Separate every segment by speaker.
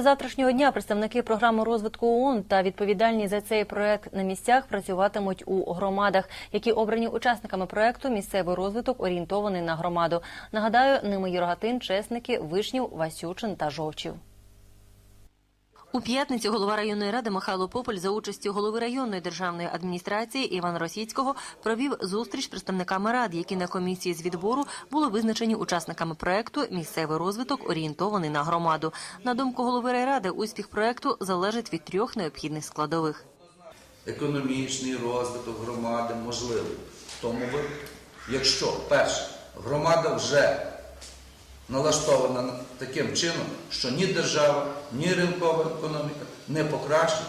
Speaker 1: Завтрашнього дня представники програми розвитку ООН та відповідальні за цей проект на місцях працюватимуть у громадах, які обрані учасниками проекту Місцевий розвиток орієнтований на громаду. Нагадаю, ними Юргатин, Чесники, Вишнів, Васючин та Жовчів. У п'ятницю голова районної ради Михайло Пополь за участю голови районної державної адміністрації Івана Російського провів зустріч представниками рад, які на комісії з відбору були визначені учасниками проекту Місцевий розвиток орієнтований на громаду. На думку голови райради, успіх проекту залежить від трьох необхідних складових.
Speaker 2: економічний розвиток громади можливий тому випадку, якщо перше, громада вже налаштована таким чином, що ні держава, ні ринкова економіка не покращить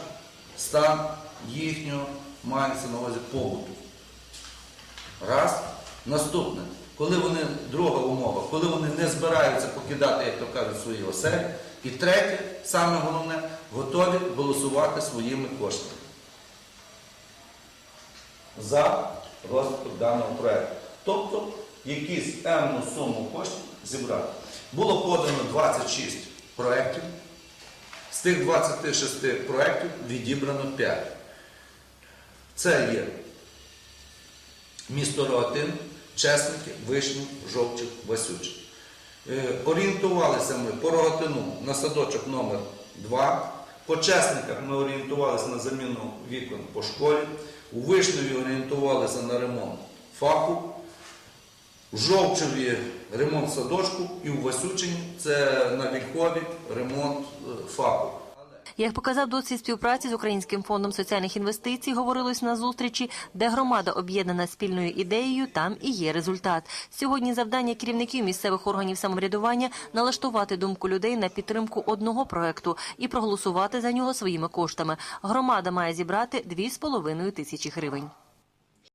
Speaker 2: стан їхнього мається на увазі побуту. Раз. Наступне, коли вони, друга умова, коли вони не збираються покидати, як то кажуть, свої оселі. І третє, саме головне, готові голосувати своїми коштами за розвиток даного проєкту. Тобто якісь певну суму коштів зібрати. Було подано 26 проєктів. З тих 26 проєктів відібрано 5. Це є місто Рогатин, Чесники, Вишнів, Жовчів, Васючин. Е, Орієнтувалися ми по Рогатину на садочок номер 2 По Чесниках ми орієнтувалися на заміну вікон по школі. У Вишневі орієнтувалися на ремонт фаху. У Жовчеві ремонт садочку і у Васючині це на Вільхові ремонт е, фаху.
Speaker 1: Як показав досвід співпраці з Українським фондом соціальних інвестицій, говорилось на зустрічі, де громада об'єднана спільною ідеєю, там і є результат. Сьогодні завдання керівників місцевих органів самоврядування налаштувати думку людей на підтримку одного проекту і проголосувати за нього своїми коштами. Громада має зібрати 2,5 тисячі гривень.